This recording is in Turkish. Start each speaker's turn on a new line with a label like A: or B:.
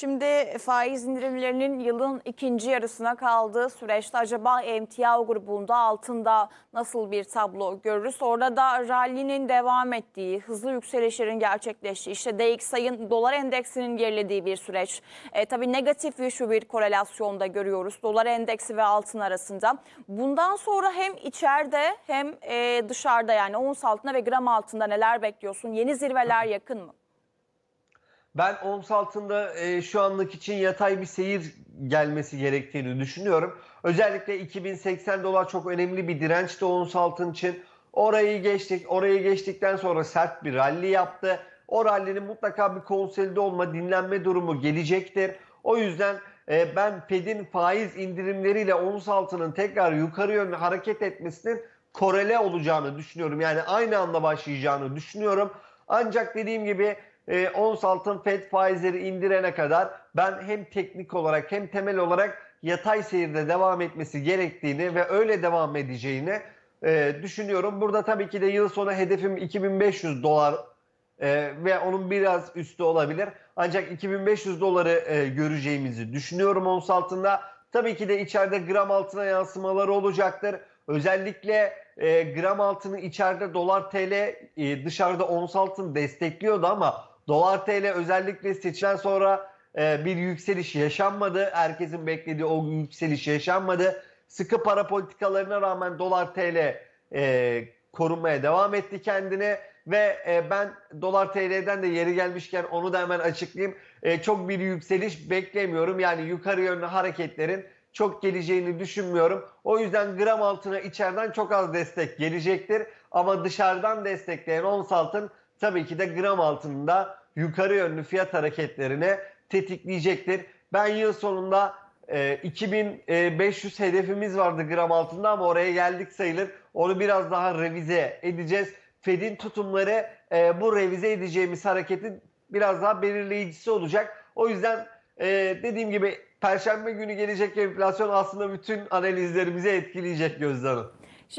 A: Şimdi faiz indirimlerinin yılın ikinci yarısına kaldığı süreçte acaba emtia grubunda altında nasıl bir tablo görürüz? Orada da rally'nin devam ettiği, hızlı yükselişlerin gerçekleştiği, işte DXY'ın dolar endeksinin gerilediği bir süreç. E, tabii negatif güçlü bir korelasyonda görüyoruz dolar endeksi ve altın arasında. Bundan sonra hem içeride hem e, dışarıda yani ons altında ve gram altında neler bekliyorsun? Yeni zirveler yakın mı?
B: Ben ons altında e, şu anlık için yatay bir seyir gelmesi gerektiğini düşünüyorum. Özellikle 2080 dolar çok önemli bir dirençti ons altın için. Orayı geçtik. Orayı geçtikten sonra sert bir rally yaptı. O rally'nin mutlaka bir konsolide olma, dinlenme durumu gelecektir. O yüzden e, ben Fed'in faiz indirimleriyle ons altının tekrar yukarı yönlü hareket etmesinin korele olacağını düşünüyorum. Yani aynı anda başlayacağını düşünüyorum. Ancak dediğim gibi e, ons altın FED faizleri indirene kadar ben hem teknik olarak hem temel olarak yatay seyirde devam etmesi gerektiğini ve öyle devam edeceğini e, düşünüyorum. Burada tabii ki de yıl sonu hedefim 2500 dolar e, ve onun biraz üstü olabilir. Ancak 2500 doları e, göreceğimizi düşünüyorum ons altında. Tabii ki de içeride gram altına yansımaları olacaktır. Özellikle e, gram altını içeride dolar TL e, dışarıda ons altın destekliyordu ama dolar TL özellikle seçilen sonra e, bir yükseliş yaşanmadı. Herkesin beklediği o yükseliş yaşanmadı. Sıkı para politikalarına rağmen dolar TL e, korunmaya devam etti kendini ve e, ben dolar TL'den de yeri gelmişken onu da hemen açıklayayım. E, çok bir yükseliş beklemiyorum. Yani yukarı yönlü hareketlerin çok geleceğini düşünmüyorum. O yüzden gram altına içeriden çok az destek gelecektir. Ama dışarıdan destekleyen ons altın tabii ki de gram altında yukarı yönlü fiyat hareketlerini tetikleyecektir. Ben yıl sonunda e, 2500 hedefimiz vardı gram altında ama oraya geldik sayılır. Onu biraz daha revize edeceğiz. Fed'in tutumları e, bu revize edeceğimiz hareketin biraz daha belirleyicisi olacak. O yüzden e, dediğim gibi Perşembe günü gelecek enflasyon aslında bütün analizlerimizi etkileyecek Gözde Hanım.